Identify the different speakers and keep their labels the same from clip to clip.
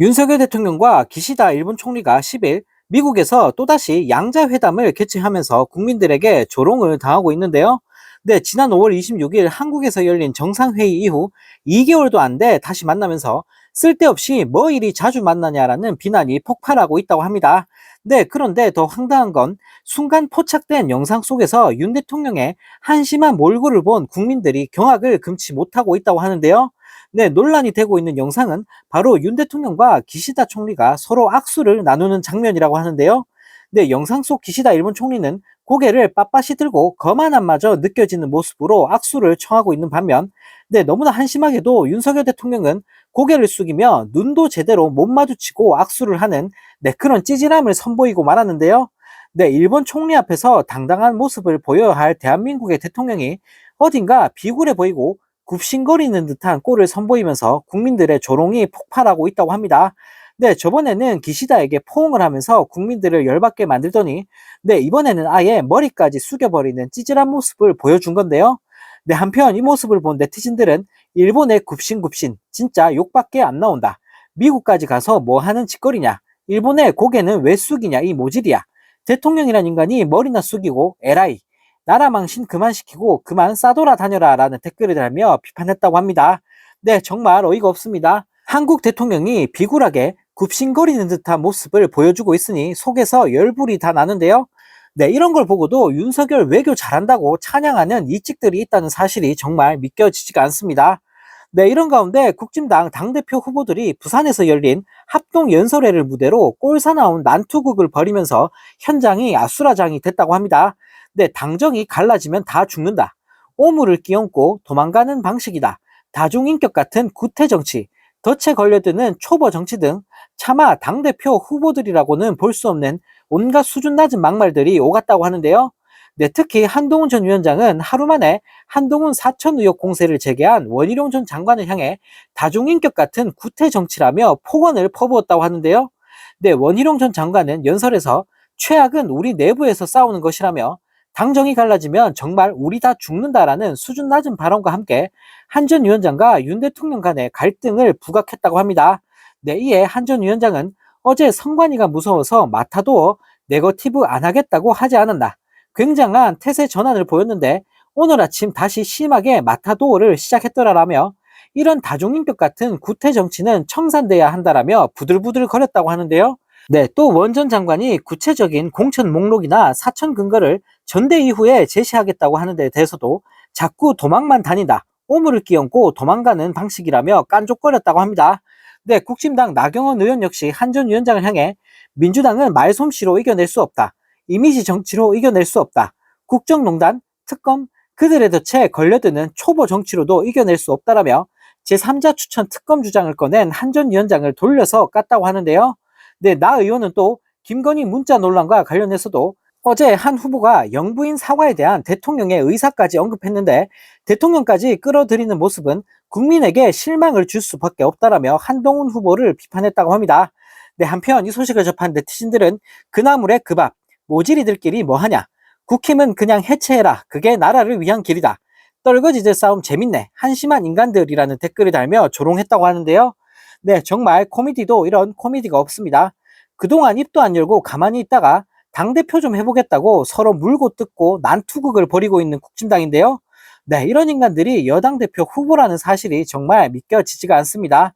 Speaker 1: 윤석열 대통령과 기시다 일본 총리가 10일 미국에서 또다시 양자회담을 개최하면서 국민들에게 조롱을 당하고 있는데요. 네, 지난 5월 26일 한국에서 열린 정상회의 이후 2개월도 안 돼 다시 만나면서 쓸데없이 뭐 이리 자주 만나냐라는 비난이 폭발하고 있다고 합니다. 네, 그런데 더 황당한 건 순간 포착된 영상 속에서 윤 대통령의 한심한 몰골을 본 국민들이 경악을 금치 못하고 있다고 하는데요. 네, 논란이 되고 있는 영상은 바로 윤 대통령과 기시다 총리가 서로 악수를 나누는 장면이라고 하는데요. 네, 영상 속 기시다 일본 총리는 고개를 빳빳이 들고 거만함마저 느껴지는 모습으로 악수를 청하고 있는 반면, 네, 너무나 한심하게도 윤석열 대통령은 고개를 숙이며 눈도 제대로 못 마주치고 악수를 하는 네, 그런 찌질함을 선보이고 말았는데요. 네, 일본 총리 앞에서 당당한 모습을 보여야 할 대한민국의 대통령이 어딘가 비굴해 보이고 굽신거리는 듯한 꼴을 선보이면서 국민들의 조롱이 폭발하고 있다고 합니다. 네, 저번에는 기시다에게 포옹을 하면서 국민들을 열받게 만들더니, 네, 이번에는 아예 머리까지 숙여버리는 찌질한 모습을 보여준 건데요. 네, 한편 이 모습을 본 네티즌들은 일본의 굽신굽신, 진짜 욕밖에 안 나온다. 미국까지 가서 뭐 하는 짓거리냐. 일본의 고개는 왜 숙이냐, 이 모질이야. 대통령이란 인간이 머리나 숙이고, 에라이. 나라 망신 그만 시키고 그만 싸돌아 다녀라 라는 댓글을 달며 비판했다고 합니다. 네, 정말 어이가 없습니다. 한국 대통령이 비굴하게 굽신거리는 듯한 모습을 보여주고 있으니 속에서 열불이 다 나는데요. 네, 이런 걸 보고도 윤석열 외교 잘한다고 찬양하는 이찍들이 있다는 사실이 정말 믿겨지지가 않습니다. 네, 이런 가운데 국진당 당대표 후보들이 부산에서 열린 합동 연설회를 무대로 꼴사나운 난투극을 벌이면서 현장이 아수라장이 됐다고 합니다. 네, 당정이 갈라지면 다 죽는다. 오물을 끼얹고 도망가는 방식이다. 다중인격 같은 구태 정치, 덫에 걸려드는 초보 정치 등 차마 당대표 후보들이라고는 볼 수 없는 온갖 수준 낮은 막말들이 오갔다고 하는데요. 네, 특히 한동훈 전 위원장은 하루 만에 한동훈 사천 의혹 공세를 제기한 원희룡 전 장관을 향해 다중인격 같은 구태 정치라며 폭언을 퍼부었다고 하는데요. 네, 원희룡 전 장관은 연설에서 최악은 우리 내부에서 싸우는 것이라며 당정이 갈라지면 정말 우리 다 죽는다라는 수준 낮은 발언과 함께 한 전 위원장과 윤 대통령 간의 갈등을 부각했다고 합니다. 네, 이에 한 전 위원장은 어제 성관이가 무서워서 마타도어 네거티브 안 하겠다고 하지 않았나. 굉장한 태세 전환을 보였는데 오늘 아침 다시 심하게 마타도어를 시작했더라라며 이런 다중인격 같은 구태 정치는 청산돼야 한다라며 부들부들 거렸다고 하는데요. 네, 또 원전 장관이 구체적인 공천 목록이나 사천 근거를 전대 이후에 제시하겠다고 하는 데 대해서도 자꾸 도망만 다닌다. 오물을 끼얹고 도망가는 방식이라며 깐족거렸다고 합니다. 네, 국힘당 나경원 의원 역시 한 전 위원장을 향해 민주당은 말솜씨로 이겨낼 수 없다. 이미지 정치로 이겨낼 수 없다. 국정농단, 특검, 그들의 덫에 걸려드는 초보 정치로도 이겨낼 수 없다라며 제3자 추천 특검 주장을 꺼낸 한 전 위원장을 돌려서 깠다고 하는데요. 네, 나 의원은 또 김건희 문자 논란과 관련해서도 어제 한 후보가 영부인 사과에 대한 대통령의 의사까지 언급했는데 대통령까지 끌어들이는 모습은 국민에게 실망을 줄 수밖에 없다라며 한동훈 후보를 비판했다고 합니다. 네, 한편 이 소식을 접한 네티즌들은 그나물의 그 밥, 모질이들끼리 뭐하냐? 국힘은 그냥 해체해라. 그게 나라를 위한 길이다. 떨거지들 싸움 재밌네. 한심한 인간들이라는 댓글을 달며 조롱했다고 하는데요. 네, 정말 코미디도 이런 코미디가 없습니다. 그동안 입도 안 열고 가만히 있다가 당대표 좀 해보겠다고 서로 물고 뜯고 난투극을 벌이고 있는 국진당인데요. 네, 이런 인간들이 여당 대표 후보라는 사실이 정말 믿겨지지가 않습니다.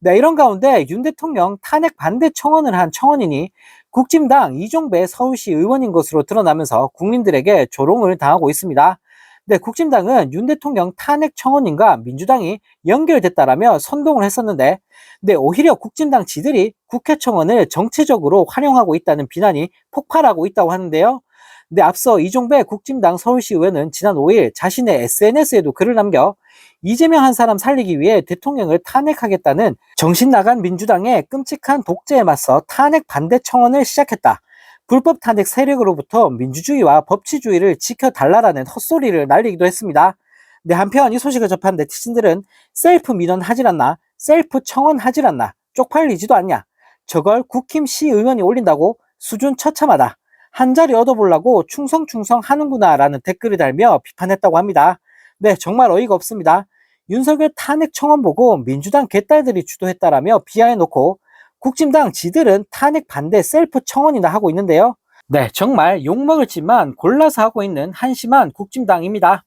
Speaker 1: 네, 이런 가운데 윤 대통령 탄핵 반대 청원을 한 청원인이 국진당 이종배 서울시 의원인 것으로 드러나면서 국민들에게 조롱을 당하고 있습니다. 네, 국진당은 윤 대통령 탄핵 청원인과 민주당이 연결됐다라며 선동을 했었는데, 네, 오히려 국진당 지들이 국회 청원을 정치적으로 활용하고 있다는 비난이 폭발하고 있다고 하는데요. 네, 앞서 이종배 국진당 서울시 의원은 지난 5일 자신의 SNS에도 글을 남겨 이재명 한 사람 살리기 위해 대통령을 탄핵하겠다는 정신 나간 민주당의 끔찍한 독재에 맞서 탄핵 반대 청원을 시작했다. 불법 탄핵 세력으로부터 민주주의와 법치주의를 지켜달라라는 헛소리를 날리기도 했습니다. 네, 한편 이 소식을 접한 네티즌들은 셀프 민원 하질 않나, 셀프 청원 하질 않나, 쪽팔리지도 않냐, 저걸 국힘 시의원이 올린다고 수준 처참하다. 한 자리 얻어보려고 충성충성 하는구나 라는 댓글을 달며 비판했다고 합니다. 네, 정말 어이가 없습니다. 윤석열 탄핵 청원 보고 민주당 개딸들이 주도했다라며 비하해놓고 국진당 지들은 탄핵 반대 셀프 청원이나 하고 있는데요. 네, 정말 욕먹을 짓만 골라서 하고 있는 한심한 국진당입니다.